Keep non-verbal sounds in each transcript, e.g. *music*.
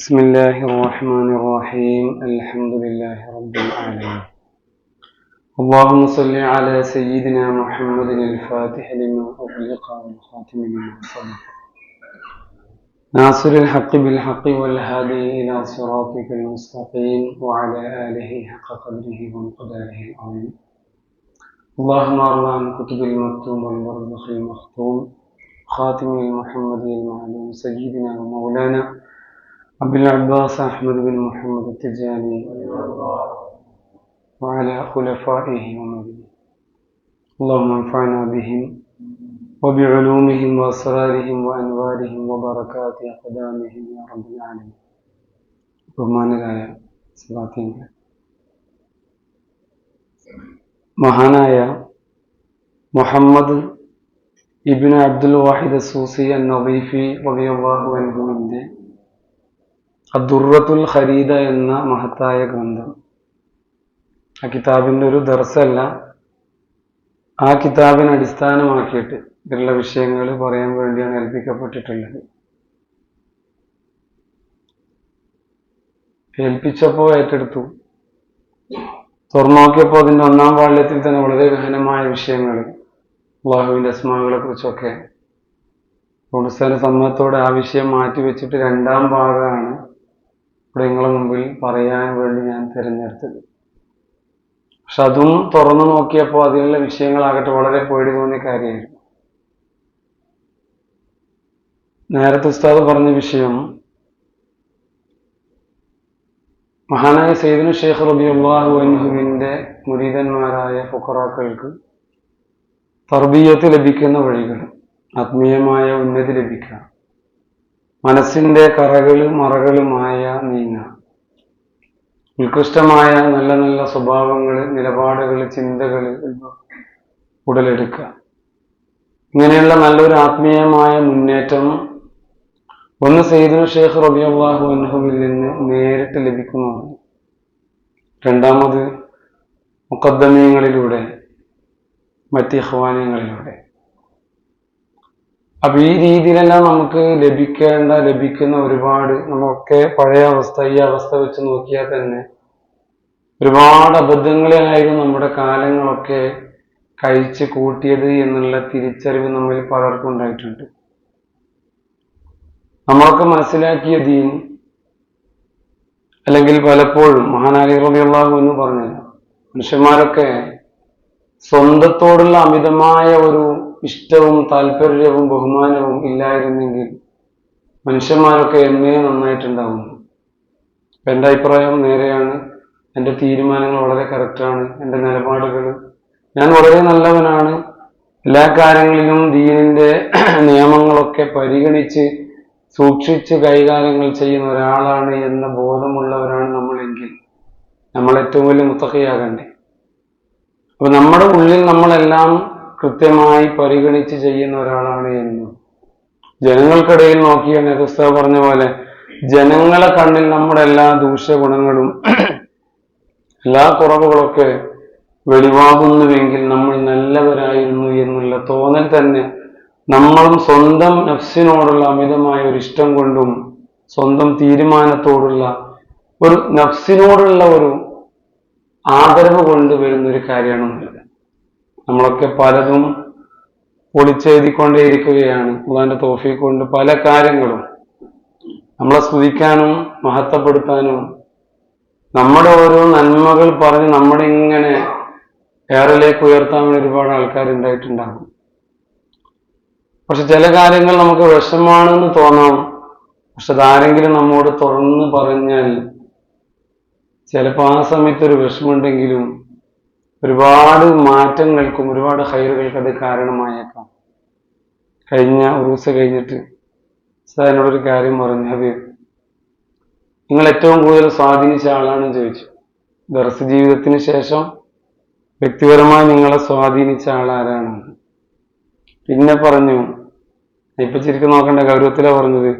بسم الله الرحمن الرحيم. الحمد لله رب العالمين. اللهم صل على سيدنا محمد الفاتح لما أغلق والخاتم لما سبق. ناصر الحق بالحق والهادي إلى صراطك المستقيم وعلى آله حق قدره ومقداره العظيم. اللهم أرنا عن كتب المكتوم والبرزخ المختوم خاتم المحمدي المعلوم سيدنا ومولانا أبي العباس أحمد بن محمد التجاني وعلى خلفائه ومن اللهم انفعنا بهم وبعلومهم وأسرارهم وأنوارهم وبركات أقدامهم يا رب العالمين ബഹുമാനരായ സലാത്തീങ്ങൾ മഹാനായ മുഹമ്മദ് ഇബിന് അബ്ദുൽ വാഹിദ് സൂസി നവീഫി റബിയാഹു അൻഹുവിൻ്റെ അദുറത്തുൽ ഖരീദ എന്ന മഹത്തായ ഗ്രന്ഥം. ആ കിതാബിന്റെ ഒരു ദർസല്ല. ആ കിതാബിനെ അടിസ്ഥാനമാക്കിയിട്ട് ഇതിലുള്ള വിഷയങ്ങൾ പറയാൻ വേണ്ടിയാണ് ഏൽപ്പിക്കപ്പെട്ടിട്ടുള്ളത്. ഏൽപ്പിച്ചപ്പോൾ ഏറ്റെടുത്തു. തുറന്നോക്കിയപ്പോൾ അതിന്റെ ഒന്നാം വാള്യത്തിൽ തന്നെ വളരെ ഗഹനമായ വിഷയങ്ങൾ അള്ളാഹുവിന്റെ അസ്മാകളെ കുറിച്ചൊക്കെ. ഗുണസ്ഥാന സമ്മതത്തോടെ ആ വിഷയം മാറ്റിവെച്ചിട്ട് രണ്ടാം ഭാഗമാണ് ഇവിടെ നിങ്ങളെ മുമ്പിൽ പറയാൻ വേണ്ടി ഞാൻ തിരഞ്ഞെടുത്തത്. പക്ഷെ അതും തുറന്നു നോക്കിയപ്പോൾ അതിലുള്ള വിഷയങ്ങളാകട്ടെ വളരെ പേടി തോന്നിയ കാര്യമായിരുന്നു. നേരത്തെ ഉസ്താദ് പറഞ്ഞ വിഷയം മഹാനായ സെയ്ദിന് ഷെയ്ഖ് റബിയുള്ളാഹു അൻഹുവിന്റെ മുരീതന്മാരായ ഫുഖറാക്കൾക്ക് തർബീയത്ത് ലഭിക്കുന്ന വഴികൾ ആത്മീയമായ ഉന്നതി ലഭിക്കുക. മനസ്സിന്റെ കറകളും മറകളുമായ നീങ്ങ. ഉത്കൃഷ്ടമായ നല്ല നല്ല സ്വഭാവങ്ങൾ നിലപാടുകൾ ചിന്തകൾ ഉടലെടുക്കുക ഇങ്ങനെയുള്ള നല്ലൊരു ആത്മീയമായ മുന്നേറ്റം ഒന്ന് സെയ്ദുൽ ഷേഖ് റബിയാഹു അൻഹുവിൽ നിന്ന് നേരിട്ട് ലഭിക്കുന്നതാണ്. രണ്ടാമത് മുക്കദ്ദമീങ്ങളിലൂടെ മറ്റ് ഇഹ്വാനങ്ങളിലൂടെ അപ്പൊ ഈ രീതിയിലെല്ലാം നമുക്ക് ലഭിക്കേണ്ട ലഭിക്കുന്ന ഒരുപാട് നമ്മളൊക്കെ പഴയ അവസ്ഥ ഈ അവസ്ഥ വെച്ച് നോക്കിയാൽ തന്നെ ഒരുപാട് അബദ്ധങ്ങളിലായിരുന്നു നമ്മുടെ കാലങ്ങളൊക്കെ കഴിച്ച് കൂട്ടിയത് എന്നുള്ള തിരിച്ചറിവ് നമ്മിൽ പലർക്കും ഉണ്ടായിട്ടുണ്ട്. നമ്മളൊക്കെ മനസ്സിലാക്കിയ ദീൻ അല്ലെങ്കിൽ പലപ്പോഴും മഹാനാലി റബിയുള്ളാഹു എന്ന് പറഞ്ഞില്ല മനുഷ്യന്മാരൊക്കെ സ്വന്തത്തോടുള്ള അമിതമായ ഒരു ഇഷ്ടവും താല്പര്യവും ബഹുമാനവും ഇല്ലായിരുന്നെങ്കിൽ മനുഷ്യന്മാരൊക്കെ എന്നേ നന്നായിട്ടുണ്ടാവുന്നു എന്റെ അഭിപ്രായം നേരെയാണ്. എന്റെ തീരുമാനങ്ങൾ വളരെ കറക്റ്റാണ്. എന്റെ നിലപാടുകൾ. ഞാൻ വളരെ നല്ലവനാണ്. എല്ലാ കാര്യങ്ങളിലും ദീനിന്റെ *clears throat* നിയമങ്ങളൊക്കെ പരിഗണിച്ച് സൂക്ഷിച്ച് കൈകാര്യങ്ങൾ ചെയ്യുന്ന ഒരാളാണ് എന്ന ബോധമുള്ളവരാണ് നമ്മളെങ്കിൽ നമ്മൾ ഏറ്റവും വലിയ മുത്തക്കയാകണ്ടേ അപ്പൊ നമ്മുടെ ഉള്ളിൽ നമ്മളെല്ലാം കൃത്യമായി പരിഗണിച്ച് ചെയ്യുന്ന ഒരാളാണ് എന്ന്. ജനങ്ങൾക്കിടയിൽ നോക്കിയ നേതൃത്വ പറഞ്ഞ പോലെ ജനങ്ങളെ കണ്ണിൽ നമ്മുടെ എല്ലാ ദൂഷ്യഗുണങ്ങളും എല്ലാ കുറവുകളൊക്കെ വെളിവാകുന്നുവെങ്കിൽ നമ്മൾ നല്ലവരായിരുന്നു എന്നുള്ള തോന്നൽ തന്നെ നമ്മളും സ്വന്തം നഫ്സിനോടുള്ള അമിതമായ ഒരു ഇഷ്ടം കൊണ്ടും സ്വന്തം തീരുമാനത്തോടുള്ള ഒരു നഫ്സിനോടുള്ള ഒരു ആദരവ് കൊണ്ട് വരുന്ന ഒരു കാര്യമാണെന്നുള്ളത് നമ്മളൊക്കെ പലതും പൊളിച്ചെഴുതിക്കൊണ്ടേയിരിക്കുകയാണ്. അള്ളാന്റെ തോഫിക്ക് കൊണ്ട് പല കാര്യങ്ങളും നമ്മളെ സ്തുതിക്കാനും മഹത്വപ്പെടുത്താനും നമ്മുടെ ഓരോ നന്മകൾ പറഞ്ഞ് നമ്മുടെ ഇങ്ങനെ ഏറിലേക്ക് ഉയർത്താൻ വേണ്ടി ഒരുപാട് ആൾക്കാരുണ്ടായിട്ടുണ്ടാകും. പക്ഷെ ചില കാര്യങ്ങൾ നമുക്ക് വിഷമാണെന്ന് തോന്നാം. പക്ഷെ അതാരെങ്കിലും നമ്മോട് തുറന്ന് പറഞ്ഞാൽ ചിലപ്പോൾ ആ സമയത്ത് ഒരു വിഷമുണ്ടെങ്കിലും ഒരുപാട് മാറ്റങ്ങൾക്കും ഒരുപാട് ഹൈറുകൾക്ക് അത് കാരണമായേക്കാം. കഴിഞ്ഞ ഒരു ദിവസം കഴിഞ്ഞിട്ട് സാർ എന്നോടൊരു കാര്യം പറഞ്ഞു. അത് നിങ്ങൾ ഏറ്റവും കൂടുതൽ സ്വാധീനിച്ച ആളാണെന്ന് ചോദിച്ചു. ദർസ് ജീവിതത്തിന് ശേഷം വ്യക്തിപരമായി നിങ്ങളെ സ്വാധീനിച്ച ആളാരാണ് പിന്നെ പറഞ്ഞു ഇപ്പൊ ശരിക്കും നോക്കേണ്ട ഗൗരവത്തിലാണ് പറഞ്ഞത്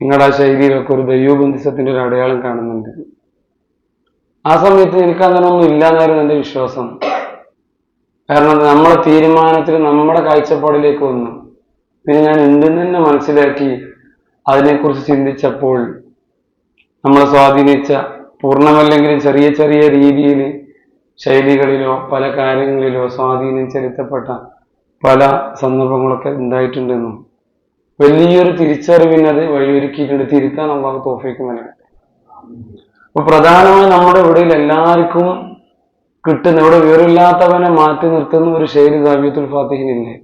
നിങ്ങളുടെ ആ ശൈലിയിലൊക്കെ ഒരു ദൈവബന്ധിസത്തിന്റെ ഒരു അടയാളം കാണുന്നുണ്ട്. ആ സമയത്ത് എനിക്ക് അങ്ങനെ ഒന്നും ഇല്ല എന്നായിരുന്നു എന്റെ വിശ്വാസം. കാരണം നമ്മളെ തീരുമാനത്തിൽ നമ്മുടെ കാഴ്ചപ്പാടിലേക്ക് വന്നു. പിന്നെ ഞാൻ എന്തെന്ന് തന്നെ മനസ്സിലാക്കി അതിനെക്കുറിച്ച് ചിന്തിച്ചപ്പോൾ നമ്മളെ സ്വാധീനിച്ച പൂർണമല്ലെങ്കിലും ചെറിയ ചെറിയ രീതിയിൽ ശൈലികളിലോ പല കാര്യങ്ങളിലോ സ്വാധീനം ചെലുത്തപ്പെട്ട പല സന്ദർഭങ്ങളൊക്കെ ഉണ്ടായിട്ടുണ്ടെന്നും വലിയൊരു തിരിച്ചറിവിനത് വഴിയൊരുക്കിയിട്ടുണ്ട്. തിരുത്താൻ അള്ളാഹു തോഫയ്ക്ക് നൽകട്ടെ. അപ്പൊ പ്രധാനമായി നമ്മുടെ ഇവിടെ എല്ലാവർക്കും കിട്ടുന്ന ഇവിടെ വിവരമില്ലാത്തവനെ മാറ്റി നിർത്തുന്ന ഒരു ശൈലി ദാബിയത്തുൽ ഫാത്തിഹിനില്ലേ?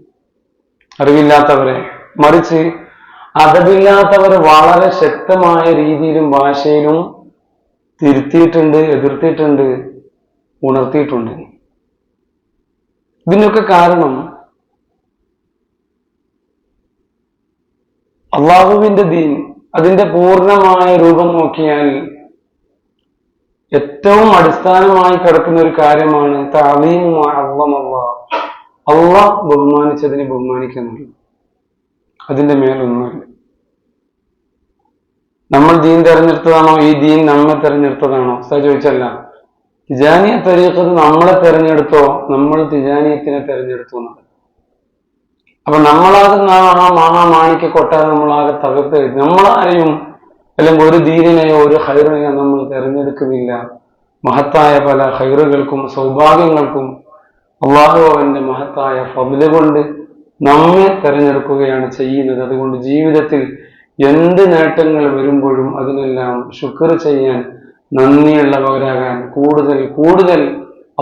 അറിവില്ലാത്തവരെ മറിച്ച് അതവില്ലാത്തവരെ വളരെ ശക്തമായ രീതിയിലും ഭാഷയിലും തിരുത്തിയിട്ടുണ്ട് എതിർത്തിയിട്ടുണ്ട് ഉണർത്തിയിട്ടുണ്ട്. ഇതിനൊക്കെ കാരണം അള്ളാഹുവിന്റെ ദീൻ അതിന്റെ പൂർണമായ രൂപം നോക്കിയാൽ ഏറ്റവും അടിസ്ഥാനമായി കിടക്കുന്ന ഒരു കാര്യമാണ് അള്ളാഹ് ബഹുമാനിച്ചതിനെ ബഹുമാനിക്കുന്നുള്ളൂ അതിന്റെ മേലൊന്നുമില്ല നമ്മൾ ദീൻ തെരഞ്ഞെടുത്തതാണോ? ഈ ദീൻ നമ്മെ തെരഞ്ഞെടുത്തതാണോ? സാർ ചോദിച്ചല്ല. തിജാനിയ തെരഞ്ഞെടുത്തത് നമ്മളെ തെരഞ്ഞെടുത്തോ? നമ്മൾ തിജാനിയത്തിനെ തെരഞ്ഞെടുത്തു എന്നത് അപ്പൊ നമ്മളാകെ ആ മഹാമാണിക്ക് കൊട്ടാതെ നമ്മളാകെ തകർത്ത് നമ്മളാരെയും അല്ലെങ്കിൽ ഒരു ദീനിനെയോ ഒരു ഹൈറിനെയോ നമ്മൾ തിരഞ്ഞെടുക്കുന്നില്ല. മഹത്തായ പല ഹൈറുകൾക്കും സൗഭാഗ്യങ്ങൾക്കും അള്ളാഹു അവന്റെ മഹത്തായ ഫബിൽ കൊണ്ട് നമ്മെ തിരഞ്ഞെടുക്കുകയാണ് ചെയ്യുന്നത്. അതുകൊണ്ട് ജീവിതത്തിൽ എന്ത് നേട്ടങ്ങൾ വരുമ്പോഴും അതിനെല്ലാം ശുക്ർ ചെയ്യാൻ നന്ദിയുള്ളവരാകാൻ കൂടുതൽ കൂടുതൽ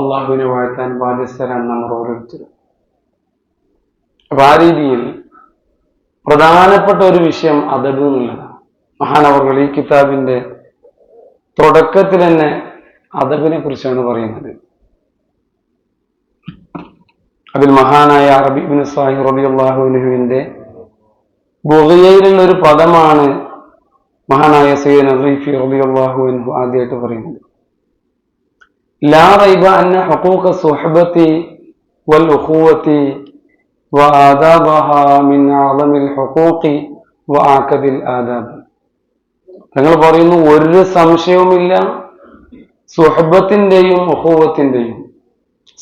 അള്ളാഹുവിനെ വാഴ്ത്താൻ ബാധ്യസ്ഥരാണ് നമ്മൾ ഓരോരുത്തരും. അപ്പൊ ആ രീതിയിൽ പ്രധാനപ്പെട്ട ഒരു വിഷയം അതബ് എന്നുള്ളതാണ്. മഹാനവറുകൾ ഈ കിതാബിന്റെ തുടക്കത്തിൽ തന്നെ അദബിനെ കുറിച്ചാണ് പറയുന്നത്. അതിൽ മഹാനായ അറബി ബിൻ സാഹി റബി അള്ളാഹുനുഹുവിന്റെ ബുഹയിലുള്ള ഒരു പദമാണ് മഹാനായ സയ്യൻ അറീഫി റബി അള്ളാഹുവിൻഹു ആദ്യമായിട്ട് പറയുന്നത്. ലാ റൈബ അന്ന ഹക്കൂക്ക സുഹബത്തി വൽ ഉഹൂവത്തി വ ആദാബഹ മിൻ അളമിൽ ഹക്കൂക്കി വ ആക്കതിൽ ആദാബ്. ഞങ്ങൾ പറയുന്നു ഒരു സംശയവുമില്ല. സുഹബത്തിന്റെയും ഉഹൂവത്തിന്റെയും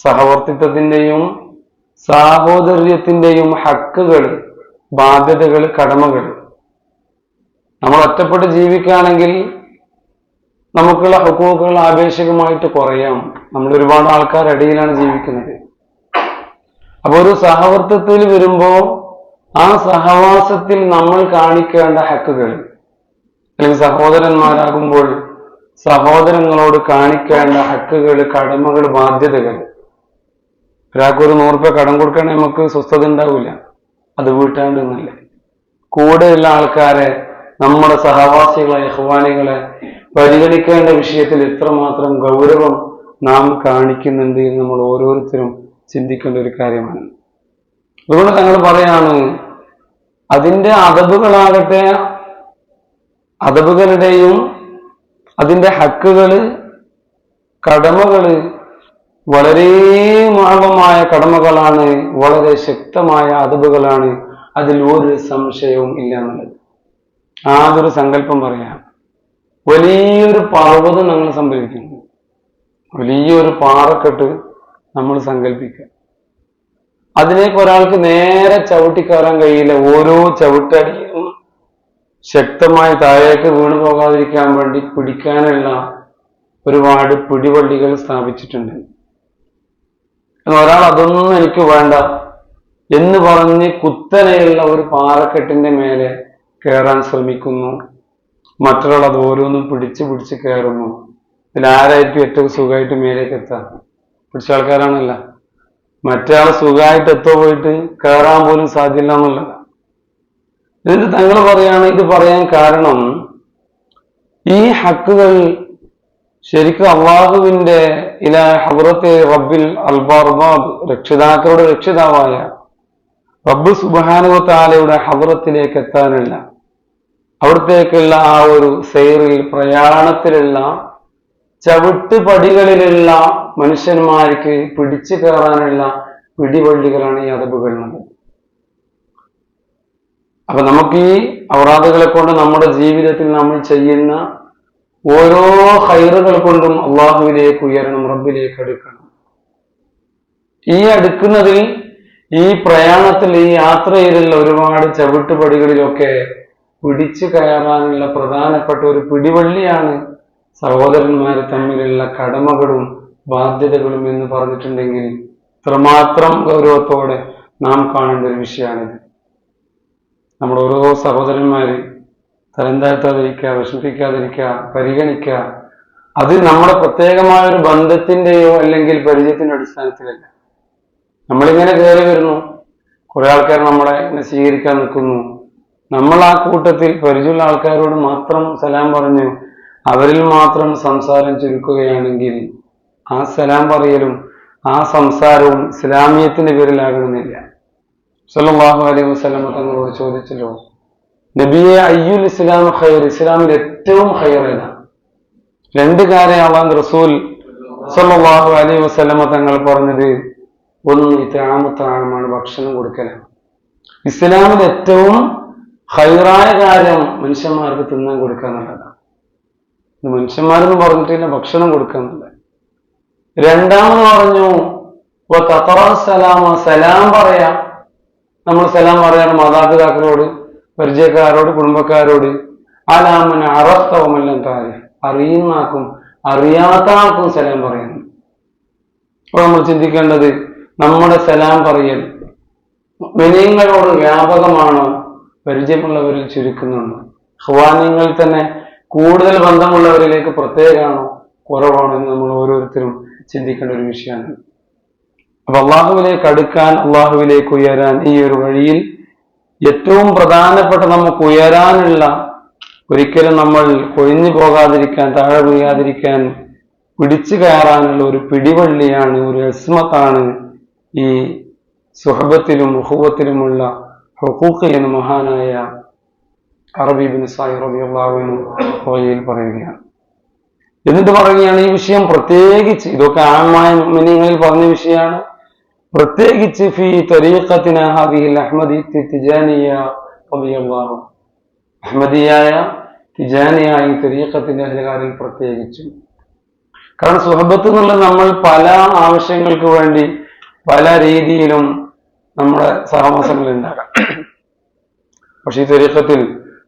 സഹവർത്തിത്വത്തിന്റെയും സാഹോദര്യത്തിന്റെയും ഹക്കുകൾ ബാധ്യതകൾ കടമകൾ. നമ്മൾ ഒറ്റപ്പെട്ട് ജീവിക്കുകയാണെങ്കിൽ നമുക്കുള്ള ഹക്കുകൾ ആപേക്ഷികമായിട്ട് കുറയാം. നമ്മൾ ഒരുപാട് ആൾക്കാരിടയിലാണ് ജീവിക്കുന്നത്. അപ്പൊ ഒരു സഹവർത്തത്തിൽ വരുമ്പോൾ ആ സഹവാസത്തിൽ നമ്മൾ കാണിക്കേണ്ട ഹക്കുകൾ അല്ലെങ്കിൽ സഹോദരന്മാരാകുമ്പോൾ സഹോദരങ്ങളോട് കാണിക്കേണ്ട ഹക്കുകൾ കടമകൾ ബാധ്യതകൾ. ഒരാൾക്ക് ഒരു നൂറ് രൂപ കടം കൊടുക്കണേ നമുക്ക് സ്വസ്ഥത ഉണ്ടാവില്ല. അത് വീട്ടാണ്ട് എന്നല്ലേ കൂടെയുള്ള ആൾക്കാരെ നമ്മുടെ സഹവാസികളെ അഹ്വാനികളെ പരിഗണിക്കേണ്ട വിഷയത്തിൽ എത്രമാത്രം ഗൗരവം നാം കാണിക്കുന്നുണ്ട് എന്ന് നമ്മൾ ഓരോരുത്തരും ചിന്തിക്കേണ്ട ഒരു കാര്യമാണ്. അതുകൊണ്ട് തങ്ങൾ പറയാണ് അതിന്റെ അതബുകളാകട്ടെ അതബുകളുടെയും അതിന്റെ ഹക്കുകൾ കടമകൾ വളരെ മാർഗമായ കടമകളാണ് വളരെ ശക്തമായ അതവുകളാണ് അതിൽ ഒരു സംശയവും ഇല്ല എന്നുള്ളത്. ആതൊരു സങ്കല്പം പറയാം. വലിയൊരു പർവതം നമ്മൾ സംഭവിക്കുന്നു. വലിയൊരു പാറക്കെട്ട് നമ്മൾ സങ്കല്പിക്കുക. അതിലേക്ക് ഒരാൾക്ക് നേരെ ചവിട്ടിക്കയറാൻ കഴിയില്ല. ഓരോ ചവിട്ടടിയും ശക്തമായി താഴേക്ക് വീണു പോകാതിരിക്കാൻ വേണ്ടി പിടിക്കാനുള്ള ഒരുപാട് പിടിവള്ളികൾ സ്ഥാപിച്ചിട്ടുണ്ട്. ഒരാൾ അതൊന്നും എനിക്ക് വേണ്ട എന്ന് പറഞ്ഞ് കുത്തനെയുള്ള ഒരു പാറക്കെട്ടിന്റെ മേലെ കയറാൻ ശ്രമിക്കുന്നു. മറ്റൊരാൾ അത് ഓരോന്നും പിടിച്ച് പിടിച്ച് കയറുന്നു ഇതിൽ ആരായിരിക്കും ഏറ്റവും സുഖമായിട്ട് മേലേക്ക് എത്താം പിടിച്ച ആൾക്കാരാണല്ല. മറ്റേ ആൾ സുഖമായിട്ട് എത്തോ പോയിട്ട് കയറാൻ പോലും സാധ്യമില്ല എന്നുള്ളതാണ് എന്നിട്ട് തങ്ങൾ പറയാണ് ഇത് പറയാൻ കാരണം ഈ ഹക്കുകൾ ശരിക്കും അള്ളാഹുവിന്റെ ഇല ഹബുറത്തെ റബ്ബിൽ അൽബാർബാബ് രക്ഷിതാക്കളുടെ രക്ഷിതാവായ റബ്ബ് സുബാനുവത്താലയുടെ താലയുടെ ഹബറത്തിലേക്ക് എത്താനുള്ള അവിടത്തേക്കുള്ള ആ ഒരു സെയറിൽ പ്രയാണത്തിലുള്ള ചവിട്ടുപടികളിലുള്ള മനുഷ്യന്മാർക്ക് പിടിച്ചു കയറാനുള്ള പിടിവള്ളികളാണ് ഈ അതബുകൾ എന്നുള്ളത് അപ്പൊ നമുക്ക് ഈ ഔറാദുകളെ കൊണ്ട് നമ്മുടെ ജീവിതത്തിൽ നമ്മൾ ചെയ്യുന്ന ഓരോ ഹൈറുകൾ കൊണ്ടും അള്ളാഹുവിലേക്ക് ഉയരണം റബ്ബിലേക്ക് അടുക്കണം. ഈ അടുക്കുന്നതിൽ ഈ പ്രയാണത്തിൽ ഈ യാത്രയിലുള്ള ഒരുപാട് ചവിട്ടുപടികളിലൊക്കെ പിടിച്ചു കയറാനുള്ള പ്രധാനപ്പെട്ട ഒരു പിടിവള്ളിയാണ് സഹോദരന്മാർ തമ്മിലുള്ള കടമകളും ബാധ്യതകളും എന്ന് പറഞ്ഞിട്ടുണ്ടെങ്കിൽ ഇത്രമാത്രം ഗൗരവത്തോടെ നാം കാണേണ്ട ഒരു വിഷയമാണിത്. നമ്മൾ ഓരോ സഹോദരന്മാര് തരം താഴ്ത്താതിരിക്കുക വിഷമിപ്പിക്കാതിരിക്കുക പരിഗണിക്കുക. അത് നമ്മുടെ പ്രത്യേകമായ ഒരു ബന്ധത്തിന്റെയോ അല്ലെങ്കിൽ പരിചയത്തിന്റെ അടിസ്ഥാനത്തിലല്ല. നമ്മളിങ്ങനെ കയറി വരുന്നു. കുറെ ആൾക്കാർ നമ്മളെ സ്വീകരിക്കാൻ നിൽക്കുന്നു. നമ്മൾ ആ കൂട്ടത്തിൽ പരിചയമുള്ള ആൾക്കാരോട് മാത്രം സലാം പറഞ്ഞു അവരിൽ മാത്രം സംസാരം ചുരുക്കുകയാണെങ്കിൽ ആ സലാം പറയലും ആ സംസാരവും ഇസ്ലാമിയത്തിന്റെ പേരിലാകണമെന്നില്ല സല്ലല്ലാഹു അലൈഹി വസല്ലമ തങ്ങളോട് ചോദിച്ചല്ലോ നബിയെ അയ്യുൽ ഇസ്ലാം ഖൈർ? ഇസ്ലാമിൽ ഏറ്റവും ഏതാണ് രണ്ട് കാര്യം റസൂൽ സല്ലാഹു അലൈഹി വസ്ലമ തങ്ങൾ പറഞ്ഞത്. ഒന്ന് ഇത്താമത്താഴമാണ് ഭക്ഷണം കൊടുക്കലാണ് ഇസ്ലാമിൽ ഏറ്റവും ഹൈറായ കാര്യം മനുഷ്യന്മാർക്ക് തിന്നാൻ കൊടുക്കുക എന്നുള്ളതാണ്. ഇത് മനുഷ്യന്മാരെന്ന് പറഞ്ഞിട്ടില്ല ഭക്ഷണം കൊടുക്കുക എന്നുള്ളത്. രണ്ടാമെന്ന് പറഞ്ഞു "വ തഖറ സലാമ സലാം പറയാം. നമ്മൾ സലാം പറയാണ് മാതാപിതാക്കളോട് പരിചയക്കാരോട് കുടുംബക്കാരോട്. ആലാമന അറസ്തവമെല്ലാം താരെ അറിയുന്ന ആൾക്കും അറിയാത്ത ആൾക്കും സലാം പറയുന്നു അപ്പോൾ നമ്മൾ ചിന്തിക്കേണ്ടത് നമ്മുടെ സലാം പറയൽ വിനയങ്ങളോട് വ്യാപകമാണോ പരിചയമുള്ളവരിൽ ചുരുക്കുന്നുണ്ടോ. ഹ്വാനിയങ്ങളിൽ തന്നെ കൂടുതൽ ബന്ധമുള്ളവരിലേക്ക് പ്രത്യേകമാണോ കുറവാണോ എന്ന് നമ്മൾ ഓരോരുത്തരും ചിന്തിക്കേണ്ട ഒരു വിഷയമാണ്. അപ്പൊ അള്ളാഹുവിലേക്ക് അടുക്കാൻ അള്ളാഹുവിലേക്ക് ഉയരാൻ ഈ ഒരു വഴിയിൽ ഏറ്റവും പ്രധാനപ്പെട്ട നമുക്ക് ഉയരാനുള്ള ഒരിക്കലും നമ്മൾ കൊഴിഞ്ഞു പോകാതിരിക്കാൻ താഴെ വീഴാതിരിക്കാൻ പിടിച്ചു കയറാനുള്ള ഒരു പിടിവള്ളിയാണ് ഒരു അസ്മത്താണ് ഈ സുഹബത്തിലും ഹുവത്തിലുമുള്ള ഹുഖൂഖ് എന്ന മഹാനായ അറബീബിൻ സായി റബിയുള്ളാവിനും ഹോയയിൽ പറയുകയാണ്. എന്നിട്ട് പറയുകയാണ് ഈ വിഷയം പ്രത്യേകിച്ച് ഇതൊക്കെ ആൺമായ മിനിങ്ങളിൽ പറഞ്ഞ വിഷയമാണ്. പ്രത്യേകിച്ച് ഈ പ്രത്യേകിച്ചും. കാരണം സുഹബത്ത് എന്നുള്ളത് നമ്മൾ പല ആവശ്യങ്ങൾക്ക് വേണ്ടി പല രീതിയിലും നമ്മുടെ സഹവാസങ്ങൾ ഉണ്ടാകാം പക്ഷെ ഈ തരീഖത്തിൽ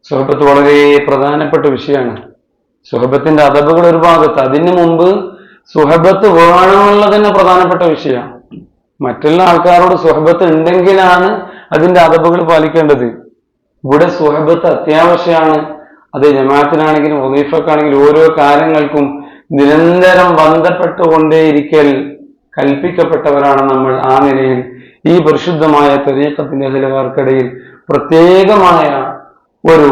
സുഹബത്ത് വളരെ പ്രധാനപ്പെട്ട വിഷയമാണ്. സുഹബത്തിന്റെ അതബുകൾ ഒരു ഭാഗത്ത് അതിനു മുമ്പ് സുഹബത്ത് വേണമെന്നുള്ളത് പ്രധാനപ്പെട്ട വിഷയമാണ്. മറ്റുള്ള ആൾക്കാരോട് സുഹബത്ത് ഉണ്ടെങ്കിലാണ് അതിന്റെ അതബുകൾ പാലിക്കേണ്ടത്. ഇവിടെ സുഹബത്ത് അത്യാവശ്യമാണ്. അത് ജമാഅത്തിനാണെങ്കിലും വദീഫക്കാണെങ്കിലും ഓരോ കാര്യങ്ങൾക്കും നിരന്തരം ബന്ധപ്പെട്ടുകൊണ്ടേയിരിക്കൽ കൽപ്പിക്കപ്പെട്ടവരാണ് നമ്മൾ ആ നിലയിൽ. ഈ പരിശുദ്ധമായ തെരീക്കത്തിന്റെ നിലവാർക്കിടയിൽ പ്രത്യേകമായ ഒരു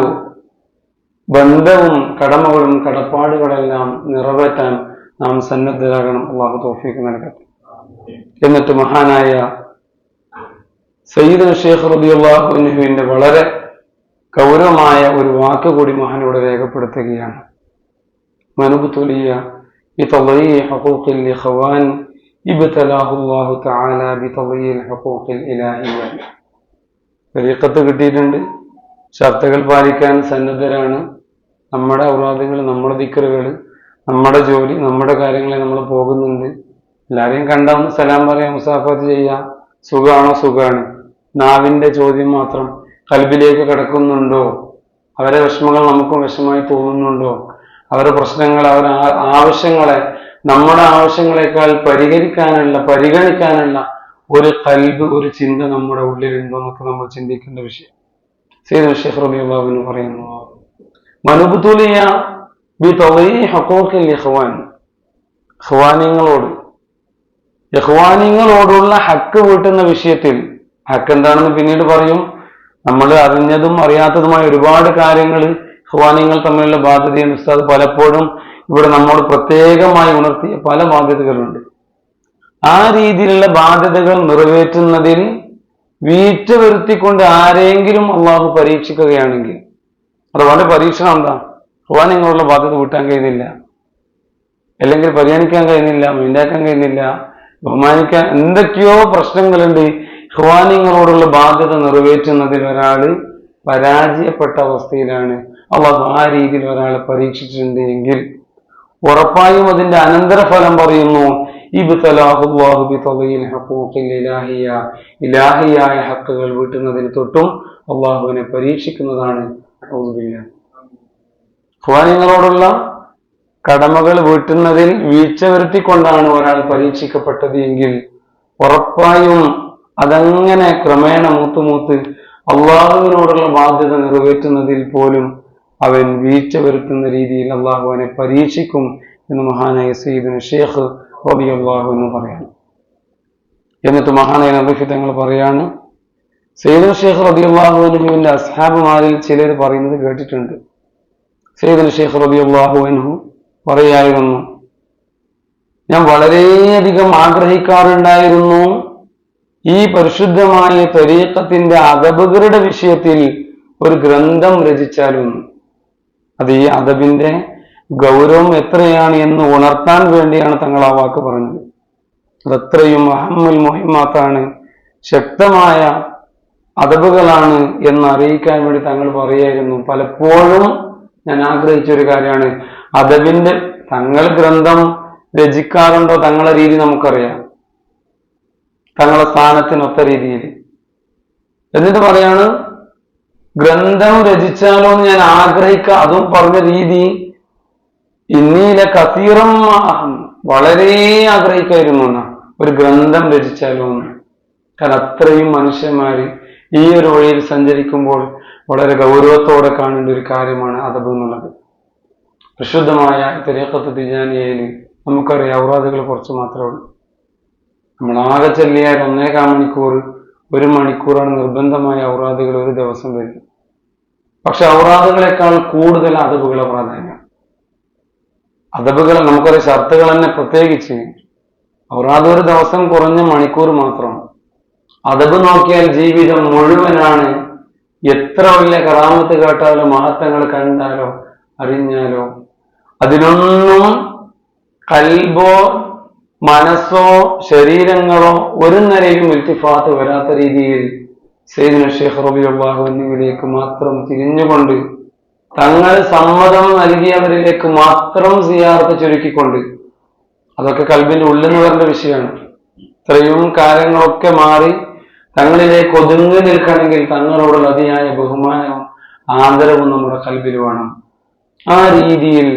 ബന്ധവും കടമകളും കടപ്പാടുകളെല്ലാം നിറവേറ്റാൻ നാം സന്നദ്ധരാകണം. അള്ളാഹു തോഫിക്ക് നൽകട്ടെ. എന്നിട്ട് മഹാനായ സയ്യിദ് ഷേഖ് റബിയുള്ളാഹുവിന്റെ വളരെ ഗൗരവമായ ഒരു വാക്ക് കൂടി മഹാനോട് രേഖപ്പെടുത്തുകയാണ് മനബുത്തുലിയ بتضييع حقوق الإخوان ابتلاه الله تعالى بتضييع الحقوق الإلهية തരീക്കത്ത് കിട്ടിയിട്ടുണ്ട് ഷർത്തുകൾ പാലിക്കാൻ സന്നദ്ധരാണ് നമ്മുടെ ഔറാദുകൾ നമ്മുടെ ദിക്കറുകൾ നമ്മുടെ ജോലി നമ്മുടെ കാര്യങ്ങളെ നമ്മൾ പോകുന്നുണ്ട് എല്ലാവരെയും കണ്ടാവുന്ന സലാം പറയാം മുസാഫത്ത് ചെയ്യാം. സുഖാണോ? സുഖമാണ് നാവിന്റെ ചോദ്യം മാത്രം കൽബിലേക്ക് കിടക്കുന്നുണ്ടോ? അവരെ വിഷമങ്ങൾ നമുക്കും വിഷമമായി തോന്നുന്നുണ്ടോ? അവരുടെ പ്രശ്നങ്ങൾ അവരുടെ ആവശ്യങ്ങളെ നമ്മുടെ ആവശ്യങ്ങളെക്കാൾ പരിഹരിക്കാനുള്ള പരിഗണിക്കാനുള്ള ഒരു കൽബ് ഒരു ചിന്ത നമ്മുടെ ഉള്ളിലുണ്ടോ എന്നൊക്കെ നമ്മൾ ചിന്തിക്കേണ്ട വിഷയം. സീദ് ഷെയ്ഖ് റബിയുബാബിന് പറയുന്നു മനുബുത്തുലിയ ബി തവീ ഹക്കോക്കിൽ ഇഖ്വാൻ. ഇഖ്വാനിങ്ങളോട് ഇഖ്വാനിങ്ങളോടുള്ള ഹക്ക് വീട്ടുന്ന വിഷയത്തിൽ ഹക്ക് എന്താണെന്ന് പിന്നീട് പറയും. നമ്മൾ അറിഞ്ഞതും അറിയാത്തതുമായ ഒരുപാട് കാര്യങ്ങൾ ഇഖ്വാനിങ്ങൾ തമ്മിലുള്ള ബാധ്യതയും ഉസ്താദ് പലപ്പോഴും ഇവിടെ നമ്മോട് പ്രത്യേകമായി ഉണർത്തിയ പല ബാധ്യതകളുണ്ട്. ആ രീതിയിലുള്ള ബാധ്യതകൾ നിറവേറ്റുന്നതിൽ വീഴ്ച വരുത്തിക്കൊണ്ട് ആരെങ്കിലും അള്ളാഹു പരീക്ഷിക്കുകയാണെങ്കിൽ അത് വളരെ പരീക്ഷണം എന്താ? ഇഖ്വാനിങ്ങളുള്ള ബാധ്യത വീട്ടാൻ കഴിയുന്നില്ല. അല്ലെങ്കിൽ പരിഗണിക്കാൻ കഴിയുന്നില്ല മീണ്ടാക്കാൻ കഴിയുന്നില്ല. ബഹുമാനിക്കാൻ എന്തൊക്കെയോ പ്രശ്നങ്ങളുണ്ട്. ഹ്വാനിങ്ങളോടുള്ള ബാധ്യത നിറവേറ്റുന്നതിൽ ഒരാൾ പരാജയപ്പെട്ട അവസ്ഥയിലാണ്. അള്ളാഹു ആ രീതിയിൽ ഒരാളെ പരീക്ഷിച്ചിട്ടുണ്ട് എങ്കിൽ ഉറപ്പായും അതിന്റെ അനന്തരഫലം പറയുന്നു ഇലാഹിയായ ഹക്കുകൾ വീട്ടുന്നതിന് തൊട്ടും അള്ളാഹുവിനെ പരീക്ഷിക്കുന്നതാണ്. ഹ്വാനിങ്ങളോടുള്ള കടമകൾ വീട്ടുന്നതിൽ വീഴ്ച വരുത്തിക്കൊണ്ടാണ് ഒരാൾ പരീക്ഷിക്കപ്പെട്ടത് എങ്കിൽ ഉറപ്പായും അതങ്ങനെ ക്രമേണ മൂത്തുമൂത്ത് അള്ളാഹുവിനോടുള്ള ബാധ്യത നിറവേറ്റുന്നതിൽ പോലും അവൻ വീഴ്ച വരുത്തുന്ന രീതിയിൽ അള്ളാഹു അവനെ പരീക്ഷിക്കും എന്ന് മഹാനായ സയ്യിദിന് ഷേഖ് റബി അള്ളാഹു എന്ന് പറയാണ്. എന്നിട്ട് മഹാനായ നബിഫി പറയാണ് സയ്യിദ് ഷേഖ് റബി അള്ളാഹുവിന്റെ അസ്ഹാബുമാരിൽ ചിലർ പറയുന്നത് കേട്ടിട്ടുണ്ട്. സയ്യിദ് ഷേഖ് റബി അള്ളാഹു പറയായിരുന്നു. ഞാൻ വളരെയധികം ആഗ്രഹിക്കാറുണ്ടായിരുന്നു ഈ പരിശുദ്ധമായ ത്വരീക്കത്തിന്റെ അതബുകളുടെ വിഷയത്തിൽ ഒരു ഗ്രന്ഥം രചിച്ചാലും. അത് ഈ അതബിന്റെ ഗൗരവം എത്രയാണ് എന്ന് ഉണർത്താൻ വേണ്ടിയാണ് തങ്ങൾ ആ വാക്ക് പറഞ്ഞത്. അതത്രയും അഹമ്മൽ മുഹിമാത്താണ് ശക്തമായ അതബുകളാണ് എന്ന് അറിയിക്കാൻ വേണ്ടി തങ്ങൾ പറയായിരുന്നു. പലപ്പോഴും ഞാൻ ആഗ്രഹിച്ച ഒരു കാര്യമാണ് അതബിന്റെ തങ്ങൾ ഗ്രന്ഥം രചിക്കാറുണ്ടോ തങ്ങളെ രീതി നമുക്കറിയാം. തങ്ങളെ സ്ഥാനത്തിനൊത്ത രീതിയിൽ. എന്നിട്ട് പറയാണ് ഗ്രന്ഥം രചിച്ചാലോ എന്ന് ഞാൻ ആഗ്രഹിക്കുക അതും പറഞ്ഞ രീതി ഇന്നീല കസീറം വളരെ ആഗ്രഹിക്കായിരുന്നു എന്നാ. ഒരു ഗ്രന്ഥം രചിച്ചാലോ എന്ന്. കാരണം അത്രയും മനുഷ്യന്മാര് ഈ ഒരു വഴിയിൽ സഞ്ചരിക്കുമ്പോൾ വളരെ ഗൗരവത്തോടെ കാണേണ്ട ഒരു കാര്യമാണ് അതബ് എന്നുള്ളത്. പ്രശുദ്ധമായ തെരീക്കത്ത് തിജാനിയയിൽ നമുക്കറിയാം ഔറാദുകൾ കുറച്ച് മാത്രമേ ഉള്ളൂ. നമ്മളാകെ ചെല്ലിയാൽ ഒന്നേകാൽ മണിക്കൂർ ഒരു മണിക്കൂറാണ് നിർബന്ധമായ ഔറാദുകൾ ഒരു ദിവസം വരുന്നത് പക്ഷെ ഔറാദുകളെക്കാൾ കൂടുതൽ അതബുകളെ പ്രാധാന്യം. അതബുകൾ നമുക്കറിയാം ഷർത്തുകൾ തന്നെ പ്രത്യേകിച്ച്. ഔറാദ് ഒരു ദിവസം കുറഞ്ഞ മണിക്കൂർ മാത്രമാണ് അതബ് നോക്കിയാൽ ജീവിതം മുഴുവനാണ്. എത്ര വലിയ കറാമത്ത് കേട്ടാലോ മഹത്വങ്ങൾ കണ്ടാലോ അറിഞ്ഞാലോ അതിനൊന്നും കൽബോ മനസ്സോ ശരീരങ്ങളോ ഒരു നിലയിലും ഇൽത്തിഫാത്ത് വരാത്ത രീതിയിൽ സെയ്ദിന ഷെയ്ഖ് റബിയുള്ളാഹു എന്നിവയിലേക്ക് മാത്രം തിരിഞ്ഞുകൊണ്ട് തങ്ങൾ സമ്മതം നൽകിയവരിലേക്ക് മാത്രം സിയാർത്ത് ചുരുക്കിക്കൊണ്ട് അതൊക്കെ കൽബിന്റെ ഉള്ളെന്ന് പറഞ്ഞ വിഷയമാണ്. ഇത്രയും കാര്യങ്ങളൊക്കെ മാറി തങ്ങളിലേക്ക് ഒതുങ്ങി നിൽക്കണമെങ്കിൽ തങ്ങളോടുള്ള അതിയായ ബഹുമാനവും ആദരവും നമ്മുടെ കൽബിൽ വേണം. ആ രീതിയിൽ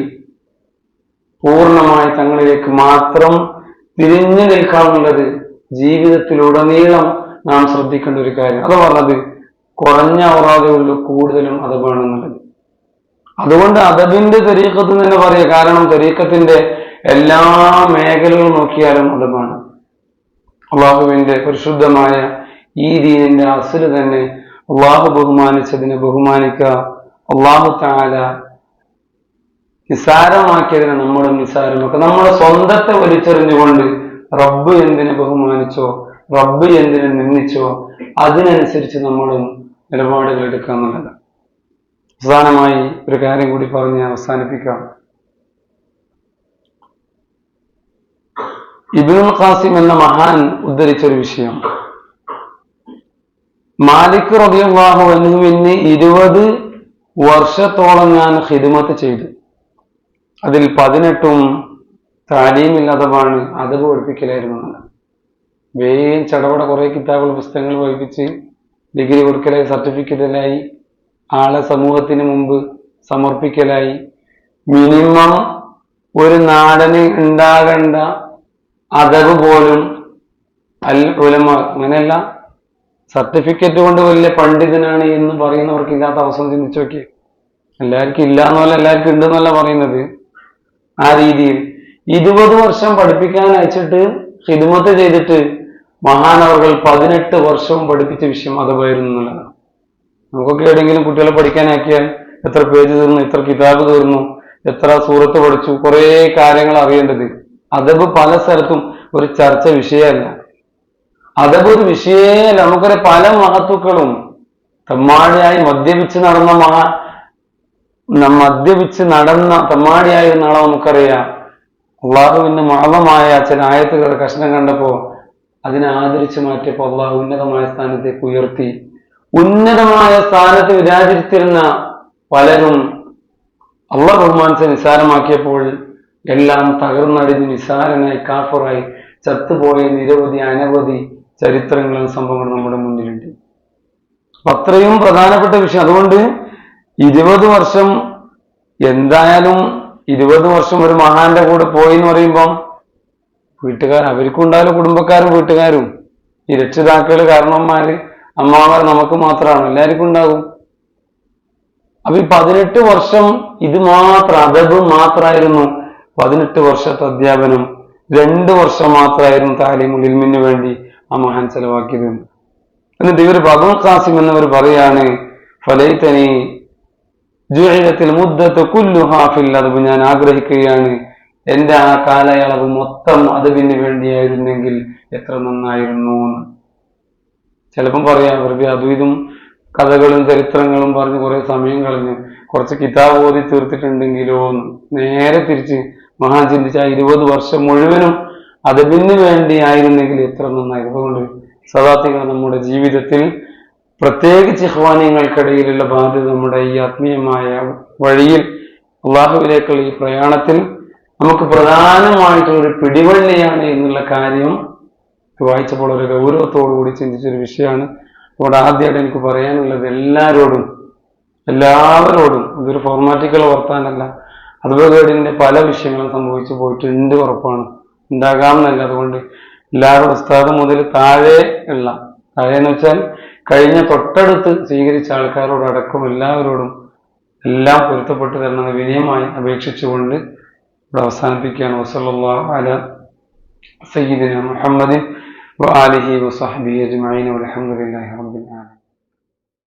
പൂർണമായി തങ്ങളിലേക്ക് മാത്രം തിരിഞ്ഞു നിൽക്കാമെന്നുള്ളത് ജീവിതത്തിലുടനീളം നാം ശ്രദ്ധിക്കേണ്ട ഒരു കാര്യം. അത് പറഞ്ഞത് കുറഞ്ഞ ഔറാദുകളിൽ കൂടുതലും അത് വേണമെന്നുള്ളത്. അതുകൊണ്ട് അതബിന്റെ തെരീക്കത്ത് തന്നെ പറയുക. കാരണം തെരീക്കത്തിന്റെ എല്ലാ മേഖലകളും നോക്കിയാലും അതബാണ് അള്ളാഹുവിന്റെ പരിശുദ്ധമായ ഈ ദീനിന്റെ അസുൽ തന്നെ അള്ളാഹു ബഹുമാനിച്ചതിനെ ബഹുമാനിക്കുക. അള്ളാഹു താല നിസാരമാക്കിയതിനെ നമ്മളും നിസ്സാരമാക്കുക നമ്മുടെ സ്വന്തത്തെ വലിച്ചെറിഞ്ഞുകൊണ്ട് റബ്ബ് എന്തിനെ ബഹുമാനിച്ചോ റബ്ബ് എന്തിനെ നിന്ദിച്ചോ അതിനനുസരിച്ച് നമ്മളും നിലപാടുകൾ എടുക്കുക എന്നുള്ളത് അവസാനമായി ഒരു കാര്യം കൂടി പറഞ്ഞ് അവസാനിപ്പിക്കാം. ഇബിനുൽ ഖാസിം എന്ന മഹാൻ ഉദ്ധരിച്ച ഒരു വിഷയം. മാലിക് റബിയാഹു എന്നുവിന് ഇരുപത് വർഷത്തോളം ഞാൻ ഹിദ്മത്ത് ചെയ്തു. അതിൽ പതിനെട്ടും താലീമില്ലാത്തതാണ് അതബ് പഠിപ്പിക്കലായിരുന്നു. വേഗം ചടപട കുറെ കിതാബുകൾ പുസ്തകങ്ങൾ പഠിപ്പിച്ച് ഡിഗ്രി കൊടുക്കലായി സർട്ടിഫിക്കറ്റിലായി ആളെ സമൂഹത്തിന് മുമ്പ് സമർപ്പിക്കലായി. മിനിമം ഒരു നാടന് ഉണ്ടാകേണ്ട അതവ് പോലും അൽ ഉലമ അങ്ങനെയല്ല. സർട്ടിഫിക്കറ്റ് കൊണ്ട് വലിയ പണ്ഡിതനാണ് എന്ന് പറയുന്നവർക്ക് ഇല്ലാത്ത അവസരം ചിന്തിച്ചു നോക്കി എല്ലാവർക്കും ഇല്ല എന്നല്ല എല്ലാവർക്കും ഉണ്ടെന്നല്ല പറയുന്നത്. ആ രീതിയിൽ ഇരുപത് വർഷം പഠിപ്പിക്കാൻ അയച്ചിട്ട് ഹിദ്മത്ത് ചെയ്തിട്ട് മഹാനവർകൾ പതിനെട്ട് വർഷവും പഠിപ്പിച്ച വിഷയം അഥവായിരുന്നു എന്നുള്ളതാണ്. നമുക്കൊക്കെ എവിടെയെങ്കിലും കുട്ടികളെ പഠിക്കാനാക്കിയാൽ എത്ര പേജ് തീർന്നു എത്ര കിതാബ് തീർന്നു എത്ര സൂറത്ത് പഠിച്ചു കുറേ കാര്യങ്ങൾ അറിയേണ്ടത്. അതബ് പല സ്ഥലത്തും ഒരു ചർച്ച വിഷയമല്ല. അതബ് ഒരു വിഷയമല്ല നമുക്കൊരു പല മഹത്വക്കളും തെമ്മാടിയായി മദ്യപിച്ച് നടന്ന മഹാ മദ്യപിച്ച് നടന്ന തെമ്മാടിയായിരുന്ന ആളെ നമുക്കറിയാം. അള്ളാഹുവിന്റെ മഹമായ ചില ആയത്തുകളുടെ കഷ്ണം കണ്ടപ്പോ അതിനെ ആദരിച്ചു മാറ്റിയപ്പോ അള്ളാഹു ഉന്നതമായ സ്ഥാനത്തേക്ക് ഉയർത്തി. ഉന്നതമായ സ്ഥാനത്ത് വിരാജിച്ചിരുന്ന പലരും അള്ളാഹ് ബഹുമാനത്തെ നിസാരമാക്കിയപ്പോൾ എല്ലാം തകർന്നടിഞ്ഞ് നിസാരനായി കാഫറായി ചത്തുപോയ നിരവധി അനവധി ചരിത്രങ്ങളും സംഭവങ്ങളും നമ്മുടെ മുന്നിലുണ്ട്. അത്രയും പ്രധാനപ്പെട്ട വിഷയം. അതുകൊണ്ട് ഇരുപത് വർഷം എന്തായാലും ഇരുപത് വർഷം ഒരു മഹാന്റെ കൂടെ പോയി എന്ന് പറയുമ്പം വീട്ടുകാർ അവർക്കും ഉണ്ടാവില്ല കുടുംബക്കാരും വീട്ടുകാരും ഈ രക്ഷിതാക്കൾ കാരണവന്മാര് അമ്മമാർ നമുക്ക് മാത്രമാണ് എല്ലാവർക്കും ഉണ്ടാകും. അപ്പൊ ഈ പതിനെട്ട് വർഷം ഇത് മാത്രം അതബ് മാത്രമായിരുന്നു പതിനെട്ട് വർഷത്തെ അധ്യാപനം രണ്ട് വർഷം മാത്രമായിരുന്നു താലിമുൽ ഇൽമിന് വേണ്ടി ആ മഹാൻ ചെലവാക്കിയത്. എന്നിട്ട് ഇവർ ബബുൽ ഖാസിം എന്നവർ പറയാണ് ഫലൈത്തനി ജുഹലത്തിൽ മുദ്ദത്ത് കുല്ലു ഹാഫിൽ അതബ് ഞാൻ ആഗ്രഹിക്കുകയാണ്. എന്റെ ആ കാലയളവ് മൊത്തം അതബിന് വേണ്ടിയായിരുന്നെങ്കിൽ എത്ര നന്നായിരുന്നു ചിലപ്പം പറയാം വെറുതെ അതും കഥകളും ചരിത്രങ്ങളും പറഞ്ഞ് കുറെ സമയം കളഞ്ഞ് കുറച്ച് കിതാബ് ഓതി തീർത്തിട്ടുണ്ടെങ്കിലോ നേരെ തിരിച്ച് മഹാൻ ചിന്തിച്ച ഇരുപത് വർഷം മുഴുവനും അതബിന് വേണ്ടി ആയിരുന്നെങ്കിൽ എത്ര നന്നായിരുന്നു. അതുകൊണ്ട് സദാത്തികൾ നമ്മുടെ ജീവിതത്തിൽ പ്രത്യേകിച്ച് ഇഹ്വാനിയങ്ങൾക്കിടയിലുള്ള ബാധ്യത നമ്മുടെ ഈ ആത്മീയമായ വഴിയിൽ അള്ളാഹുവിലേക്കുള്ള ഈ പ്രയാണത്തിൽ നമുക്ക് പ്രധാനമായിട്ടുള്ള ഒരു പിടിവള്ളിയാണ് എന്നുള്ള കാര്യം വായിച്ചപ്പോൾ ഒരു ഗൗരവത്തോടു കൂടി ചിന്തിച്ചൊരു വിഷയമാണ്. അതുകൊണ്ട് ആദ്യമായിട്ട് എനിക്ക് പറയാനുള്ളത് എല്ലാവരോടും എല്ലാവരോടും ഇതൊരു ഫോർമാറ്റിക്കൽ വർത്താനല്ല. ഇതിന്റെ പല വിഷയങ്ങളും സംഭവിച്ചു പോയിട്ടുണ്ട് ഉറപ്പാണ്. ഉണ്ടാകാമെന്നല്ല. അതുകൊണ്ട് എല്ലാവരും ഉസ്താദ് മുതൽ താഴെ ഉള്ള താഴെ എന്ന് വെച്ചാൽ കഴിഞ്ഞ തൊട്ടടുത്ത് സ്വീകരിച്ച ആൾക്കാരോട് അടക്കം എല്ലാവരോടും എല്ലാം പൊരുത്തപ്പെട്ട് തരണമെന്ന് വിനയമായി അപേക്ഷിച്ചുകൊണ്ട് ഇവിടെ അവസാനിപ്പിക്കുകയാണ് വസല്ലാഹു അല സയ്യിദിന മുഹമ്മദിൻ وآله وصحبه أجمعين والحمد لله رب العالمين